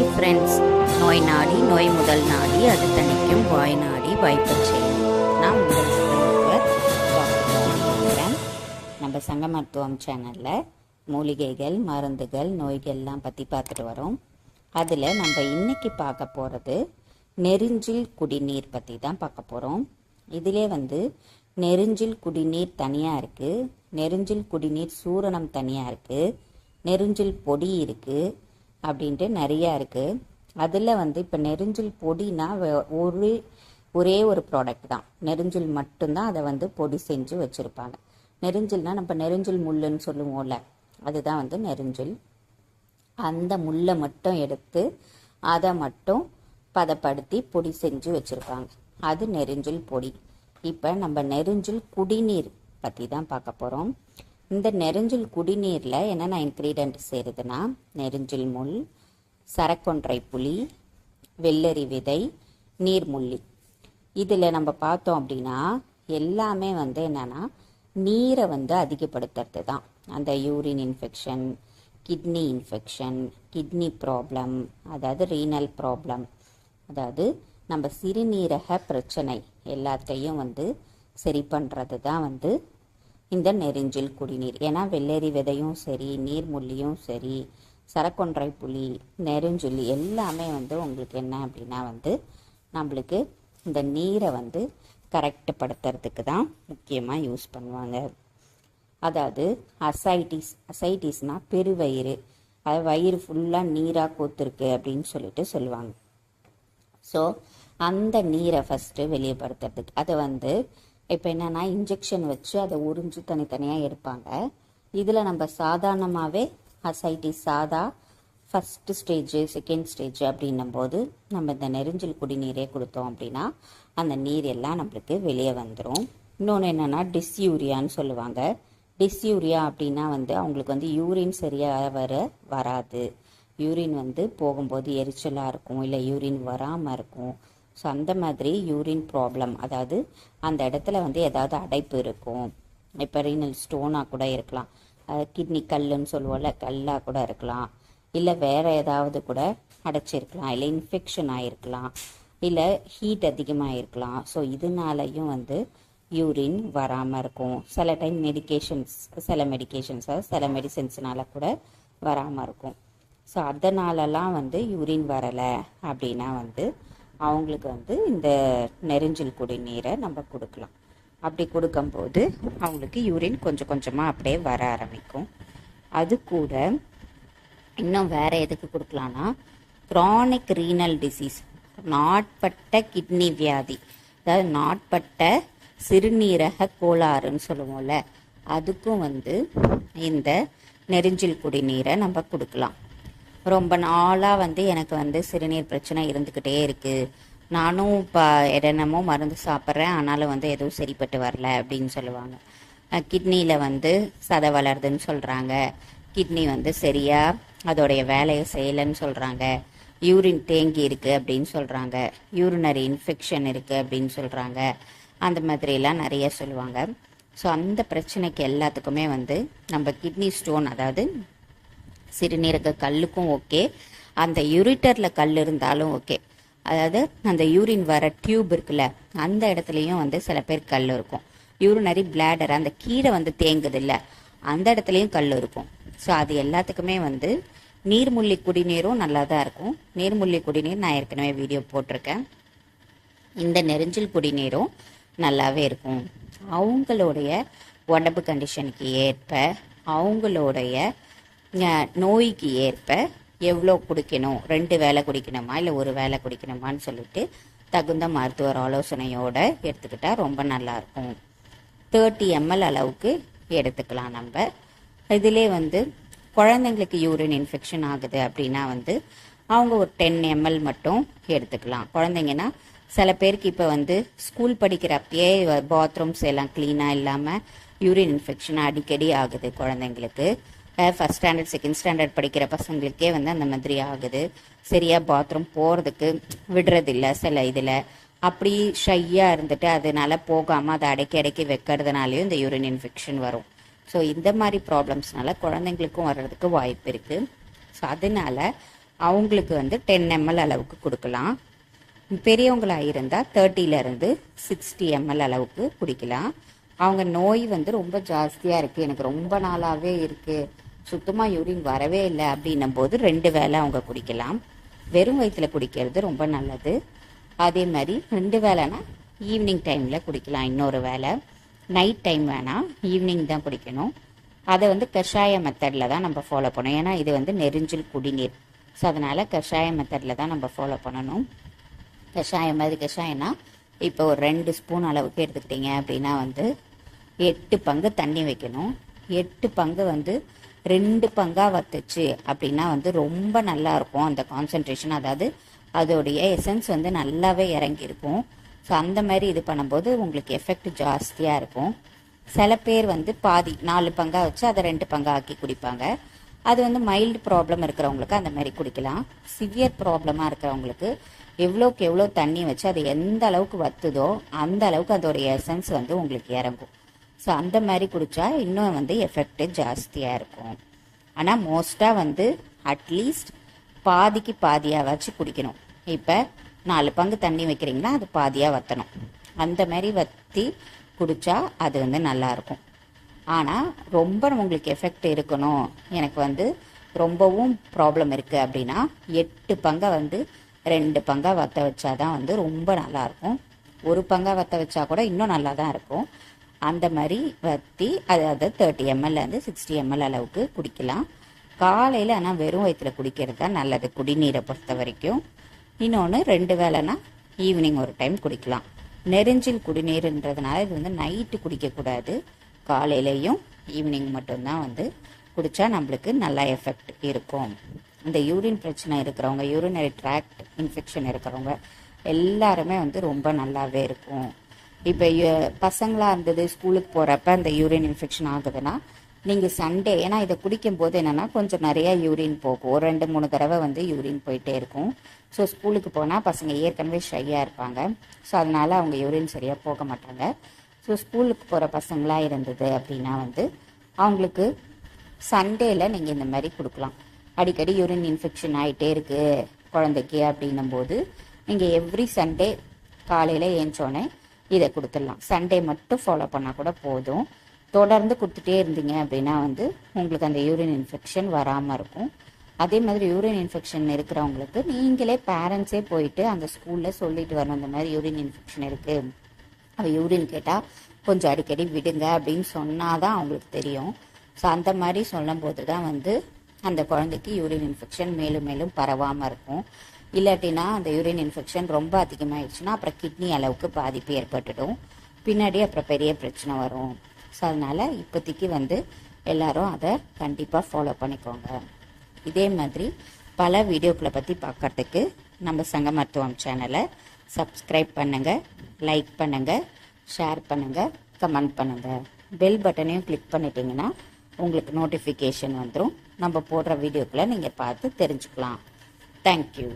Hi friends நோய் நாடி நோய் முதல் நாடி அது தணிக்கும் வாய் நாடி வாய்ப்பச் செய்யும். நான் உங்கள் மருத்துவர் டாக்டர் நம்ம சங்க மருத்துவம் சேனலில் மூலிகைகள் மருந்துகள் நோய்கள்லாம் பற்றி பார்த்துட்டு வரோம். அதில் நம்ம இன்னைக்கு பார்க்க போகிறது நெருஞ்சில் குடிநீர் பற்றி தான் பார்க்க போகிறோம் இதிலே வந்து நெருஞ்சில் குடிநீர் தனியாக இருக்குது நெருஞ்சில் குடிநீர் சூரணம் தனியாக இருக்குது நெருஞ்சில் பொடி இருக்குது அப்படின்ட்டு நிறையா இருக்குது அதில் வந்து இப்போ நெருஞ்சில் பொடினா ஒரு ஒரே ஒரு ப்ராடக்ட் தான். நெருஞ்சில் மட்டும்தான் அதை வந்து பொடி செஞ்சு வச்சுருப்பாங்க. நெருஞ்சில்னால் நம்ம நெருஞ்சில் முள்ளுன்னு சொல்லுவோம்ல அதுதான் வந்து நெருஞ்சில். அந்த முள்ளை மட்டும் எடுத்து அதை மட்டும் பதப்படுத்தி பொடி செஞ்சு வச்சுருப்பாங்க. அது நெருஞ்சில் பொடி. இப்போ நம்ம நெருஞ்சில் குடிநீர் பற்றி தான் பார்க்க போகிறோம் இந்த நெருஞ்சில் குடிநீரில் என்னென்ன இன்க்ரீடியன்ட் சேருதுன்னா நெருஞ்சில் முள் சரக்கொன்றை புளி வெள்ளரி விதை நீர்முள்ளி இதில் நம்ம பார்த்தோம் அப்படின்னா எல்லாமே வந்து என்னென்னா நீரை வந்து அதிகப்படுத்துறது தான் அந்த urine infection kidney infection kidney problem அதாவது ரீனல் ப்ராப்ளம் அதாவது நம்ம சிறுநீரக பிரச்சனை எல்லாத்தையும் வந்து சரி பண்ணுறது தான் வந்து இந்த நெருஞ்சில் குடிநீர். ஏன்னா வெள்ளரி விதையும் சரி நீர்முள்ளியும் சரி சரக்கொன்றை புளி நெருஞ்சில் எல்லாமே வந்து உங்களுக்கு என்ன அப்படின்னா வந்து நம்மளுக்கு இந்த நீரை வந்து கரெக்ட் படுத்துறதுக்கு தான் முக்கியமாக யூஸ் பண்ணுவாங்க. அதாவது அசைட்டிஸ் அசைட்டிஸ்னால் பெருவயிறு. அது வயிறு ஃபுல்லாக நீராக கோத்துருக்கு அப்படின்னு சொல்லிட்டு சொல்லுவாங்க. ஸோ அந்த நீரை ஃபஸ்ட்டு வெளியப்படுத்துறதுக்கு அதை வந்து இப்போ என்னென்னா இன்ஜெக்ஷன் வச்சு அதை உறிஞ்சு தனித்தனியாக எடுப்பாங்க. இதில் நம்ம சாதாரணமாகவே அசைட்டி சாதா ஃபஸ்ட்டு ஸ்டேஜ் செகண்ட் ஸ்டேஜ் அப்படின்னும் போது நம்ம இந்த நெரிஞ்சல் குடிநீரே கொடுத்தோம் அப்படின்னா அந்த நீர் எல்லாம் நம்மளுக்கு வெளியே வந்துடும் இன்னொன்று என்னென்னா டிஸ்யூரியான்னு சொல்லுவாங்க. டிஸ்யூரியா அப்படின்னா வந்து அவங்களுக்கு வந்து யூரின் சரியாக வர வராது. யூரின் வந்து போகும்போது எரிச்சலாக இருக்கும் இல்லை யூரின் வராமல் இருக்கும். ஸோ அந்த மாதிரி யூரின் ப்ராப்ளம் அதாவது அந்த இடத்துல வந்து ஏதாவது அடைப்பு இருக்கும். இப்போ ரீனல் ஸ்டோனாக கூட இருக்கலாம். கிட்னி கல்லுன்னு சொல்லுவோம்ல கல்லாக கூட இருக்கலாம். இல்லை வேற ஏதாவது கூட அடைச்சிருக்கலாம். இல்லை இன்ஃபெக்ஷன் ஆகிருக்கலாம் இல்லை ஹீட் அதிகமாக இருக்கலாம் ஸோ இதனாலையும் வந்து யூரின் வராமல் இருக்கும். சில டைம் மெடிகேஷன்ஸ் சில மெடிக்கேஷன்ஸை சில மெடிசன்ஸ்னால கூட வராமல் இருக்கும். ஸோ அதனாலலாம் வந்து யூரின் வரலை அப்படின்னா வந்து அவங்களுக்கு வந்து இந்த நெருஞ்சில் குடிநீரை நம்ம கொடுக்கலாம். அப்படி கொடுக்கும்போது அவங்களுக்கு யூரின் கொஞ்சம் கொஞ்சமாக அப்படியே வர ஆரம்பிக்கும். அது கூட இன்னும் வேறு எதுக்கு கொடுக்கலான்னா க்ரானிக் ரீனல் டிசீஸ் நாட்பட்ட கிட்னி வியாதி அதாவது நாட்பட்ட சிறுநீரக கோளாறுன்னு சொல்லுவோம்ல அதுக்கும் வந்து இந்த நெருஞ்சில் குடிநீரை நம்ம கொடுக்கலாம். ரொம்ப நாளாக வந்து எனக்கு வந்து சிறுநீர் பிரச்சனை இருந்துக்கிட்டே இருக்குது நானும் இப்போ என்னென்னமோ மருந்து சாப்பிட்றேன். ஆனாலும் வந்து எதுவும் சரிப்பட்டு வரல அப்படின்னு சொல்லுவாங்க. கிட்னியில் வந்து சதை வளருதுன்னு சொல்கிறாங்க கிட்னி வந்து சரியாக அதோடைய வேலையை செய்யலைன்னு சொல்கிறாங்க யூரின் தேங்கி இருக்குது அப்படின்னு சொல்கிறாங்க யூரினரி இன்ஃபெக்ஷன் இருக்குது அப்படின்னு சொல்கிறாங்க அந்த மாதிரிலாம் நிறைய சொல்லுவாங்க. ஸோ அந்த பிரச்சனைக்கு எல்லாத்துக்குமே வந்து நம்ம கிட்னி ஸ்டோன் அதாவது சிறுநீரக கல்லுக்கும் ஓகே. அந்த யூரிட்டரில் கல் இருந்தாலும் ஓகே. அதாவது அந்த யூரின் வர டியூப் இருக்குல்ல அந்த இடத்துலையும் வந்து சில பேர் கல் இருக்கும். யூரினரி பிளாடர் அந்த கீழே வந்து தேங்குது இல்லை அந்த இடத்துலையும் கல் இருக்கும். ஸோ அது எல்லாத்துக்குமே வந்து நீர்முள்ளி குடிநீரும் நல்லா தான் இருக்கும். நீர்முள்ளி குடிநீர் நான் ஏற்கனவே வீடியோ போட்டிருக்கேன். இந்த நெருஞ்சில் குடிநீரும் நல்லாவே இருக்கும். அவங்களுடைய உடம்பு கண்டிஷனுக்கு ஏற்ப அவங்களுடைய நோய்க்கு ஏற்ப எவ்வளோ குடிக்கணும்? ரெண்டு வேலை குடிக்கணுமா? இல்லை ஒரு வேலை குடிக்கணுமான்னு சொல்லிட்டு தகுந்த மருத்துவர் ஆலோசனையோடு எடுத்துக்கிட்டால் ரொம்ப நல்லாயிருக்கும் தேர்ட்டி எம்எல் அளவுக்கு எடுத்துக்கலாம் நம்ம. இதிலே வந்து குழந்தைங்களுக்கு யூரின் இன்ஃபெக்ஷன் ஆகுது அப்படின்னா வந்து அவங்க ஒரு டென் எம்எல் மட்டும் எடுத்துக்கலாம். குழந்தைங்கன்னா சில பேருக்கு இப்போ வந்து ஸ்கூல் படிக்கிறப்பயே பாத்ரூம்ஸ் எல்லாம் க்ளீனாக இல்லாமல் யூரின் இன்ஃபெக்ஷன் அடிக்கடி ஆகுது குழந்தைங்களுக்கு. ஃபஸ்ட் ஸ்டாண்டர்ட் செகண்ட் ஸ்டாண்டர்ட் படிக்கிற பசங்களுக்கே வந்து அந்த மாதிரி ஆகுது. சரியாக பாத்ரூம் போகிறதுக்கு விடுறதில்ல சில இதில். அப்படி ஷையாக இருந்துட்டு அதனால போகாமல் அதை அடக்கி அடக்கி வைக்கிறதுனாலையும் இந்த யூரின் இன்ஃபெக்ஷன் வரும். ஸோ இந்த மாதிரி ப்ராப்ளம்ஸ்னால குழந்தைங்களுக்கும் வர்றதுக்கு வாய்ப்பு இருக்குது ஸோ அதனால அவங்களுக்கு வந்து டென் எம்எல் அளவுக்கு கொடுக்கலாம். பெரியவங்களாக இருந்தால் தேர்ட்டிலேருந்து சிக்ஸ்டி எம்எல் அளவுக்கு குடிக்கலாம். அவங்க நோய் வந்து ரொம்ப ஜாஸ்தியாக இருக்குது எனக்கு ரொம்ப நாளாகவே இருக்குது சுத்தமாக யூரின் வரவே இல்லை அப்படின்னும் போது ரெண்டு வேளை அவங்க குடிக்கலாம். வெறும் வயிற்றில் குடிக்கிறது ரொம்ப நல்லது. அதே மாதிரி ரெண்டு வேலைனா ஈவினிங் டைமில் குடிக்கலாம் இன்னொரு வேலை நைட் டைம் வேணாம் ஈவினிங் தான் குடிக்கணும். அதை வந்து கஷாய மெத்தடில் தான் நம்ம ஃபாலோ பண்ணணும். ஏன்னா இது வந்து நெருஞ்சில் குடிநீர். ஸோ அதனால் கஷாய மெத்தடில் தான் நம்ம ஃபாலோ பண்ணணும். கஷாயம் மாதிரி கஷாயம்னா இப்போ ஒரு ரெண்டு ஸ்பூன் அளவுக்கு எடுத்துக்கிட்டீங்க அப்படின்னா வந்து எட்டு பங்கு தண்ணி வைக்கணும். எட்டு பங்கு வந்து ரெண்டு பங்காக வத்துச்சு அப்படின்னா வந்து ரொம்ப நல்லா இருக்கும் அந்த கான்சென்ட்ரேஷன் அதாவது அதோடைய எசன்ஸ் வந்து நல்லாவே இறங்கியிருக்கும். ஸோ அந்த மாதிரி இது பண்ணும்போது உங்களுக்கு எஃபெக்ட் ஜாஸ்தியாக இருக்கும். சில பேர் வந்து பாதி நாலு பங்காக வச்சு அதை ரெண்டு பங்கா ஆக்கி குடிப்பாங்க. அது வந்து மைல்டு ப்ராப்ளம் இருக்கிறவங்களுக்கு அந்த மாதிரி குடிக்கலாம். சிவியர் ப்ராப்ளமாக இருக்கிறவங்களுக்கு எவ்வளோக்கு எவ்வளோ தண்ணி வச்சு அது எந்த அளவுக்கு வத்துதோ அந்த அளவுக்கு அதோடைய எசன்ஸ் வந்து உங்களுக்கு இறங்கும். ஸோ அந்த மாதிரி குடித்தா இன்னும் வந்து எஃபெக்ட் ஜாஸ்தியாக இருக்கும். ஆனால் மோஸ்ட்டாக வந்து அட்லீஸ்ட் பாதிக்கு பாதியாவாச்சும் குடிக்கணும். இப்போ நாலு பங்கு தண்ணி வைக்கிறீங்கன்னா அது பாதியாக வற்றணும் அந்த மாதிரி வற்றி குடித்தா அது வந்து நல்லாயிருக்கும் ஆனால் ரொம்ப உங்களுக்கு எஃபெக்ட் இருக்கணும். எனக்கு வந்து ரொம்பவும் ப்ராப்ளம் இருக்குது அப்படின்னா எட்டு பங்கை வந்து ரெண்டு பங்காக வற்ற வச்சா தான் வந்து ரொம்ப நல்லாயிருக்கும் ஒரு பங்காக வற்ற வச்சா கூட இன்னும் நல்லா தான் இருக்கும். அந்த மாதிரி வற்றி அதாவது தேர்ட்டி எம்எல்லேருந்து சிக்ஸ்டி எம்எல் அளவுக்கு குடிக்கலாம். காலையில் ஆனால் வெறும் வயிற்றுல குடிக்கிறது தான் நல்லது குடிநீரை பொறுத்த வரைக்கும். இன்னொன்று ரெண்டு வேலைனா ஈவினிங் ஒரு டைம் குடிக்கலாம். நெருஞ்சில் குடிநீர்ன்றதுனால இது வந்து நைட்டு குடிக்கக்கூடாது. காலையிலையும் ஈவினிங் மட்டும்தான் வந்து குடித்தா நம்மளுக்கு நல்லா எஃபெக்ட் இருக்கும். இந்த யூரின் பிரச்சனை இருக்கிறவங்க யூரினரி ட்ராக்ட் இன்ஃபெக்ஷன் இருக்கிறவங்க எல்லாருமே வந்து ரொம்ப நல்லாவே இருக்கும். இப்போ பசங்களாக இருந்தது ஸ்கூலுக்கு போகிறப்ப அந்த யூரின் இன்ஃபெக்ஷன் ஆகுதுன்னா நீங்கள் சண்டே ஏன்னா இதை குடிக்கும்போது என்னென்னா கொஞ்சம் நிறையா யூரின் போகும். ஒரு ரெண்டு மூணு தடவை வந்து யூரின் போயிட்டே இருக்கும். ஸோ ஸ்கூலுக்கு போனால் பசங்க ஏற்கனவே ஷையாக இருப்பாங்க. ஸோ அதனால் அவங்க யூரின் சரியாக போக மாட்டாங்க. ஸோ ஸ்கூலுக்கு போகிற பசங்களாக இருந்தது அப்படின்னா வந்து அவங்களுக்கு சண்டேல நீங்கள் இந்த மாதிரி கொடுக்கலாம். அடிக்கடி யூரின் இன்ஃபெக்ஷன் ஆகிட்டே இருக்குது குழந்தைக்கு அப்படின்னும் போது நீங்கள் எவ்ரி சண்டே காலையில் ஏஞ்சோடனே இதை கொடுத்துடலாம். சண்டே மட்டும் ஃபாலோ பண்ணால் கூட போதும். தொடர்ந்து கொடுத்துட்டே இருந்தீங்க அப்படின்னா வந்து உங்களுக்கு அந்த யூரின் இன்ஃபெக்ஷன் வராமல் இருக்கும். அதே மாதிரி யூரின் இன்ஃபெக்ஷன் இருக்கிறவங்களுக்கு நீங்களே பேரண்ட்ஸே போயிட்டு அந்த ஸ்கூலில் சொல்லிட்டு வரணும். இந்த மாதிரி யூரின் இன்ஃபெக்ஷன் இருக்குது அவள் யூரின் கேட்டால் கொஞ்சம் அடிக்கடி விடுங்க அப்படின்னு சொன்னால் தான் அவங்களுக்கு தெரியும். ஸோ அந்த மாதிரி சொல்லும்போது தான் வந்து அந்த குழந்தைக்கு யூரின் இன்ஃபெக்ஷன் மேலும் மேலும் பரவாமல் இருக்கும். இல்லாட்டினா அந்த யூரின் இன்ஃபெக்ஷன் ரொம்ப அதிகமாகிடுச்சுன்னா அப்புறம் கிட்னி அளவுக்கு பாதிப்பு ஏற்பட்டுடும். பின்னாடி அப்புறம் பெரிய பிரச்சனை வரும். ஸோ அதனால் இப்போதைக்கு வந்து எல்லாரும் அதை கண்டிப்பாக ஃபாலோ பண்ணிக்கோங்க. இதே மாதிரி பல வீடியோக்களை பற்றி பார்க்கறதுக்கு நம்ம சங்க மருத்துவம் சேனலை சப்ஸ்கிரைப் பண்ணுங்கள் லைக் பண்ணுங்கள் ஷேர் பண்ணுங்கள் கமெண்ட் பண்ணுங்கள் பெல் பட்டனையும் கிளிக் பண்ணிட்டீங்கன்னா உங்களுக்கு நோட்டிஃபிகேஷன் வந்துடும் நம்ம போடுற வீடியோக்களை நீங்கள் பார்த்து தெரிஞ்சுக்கலாம். தேங்க்யூ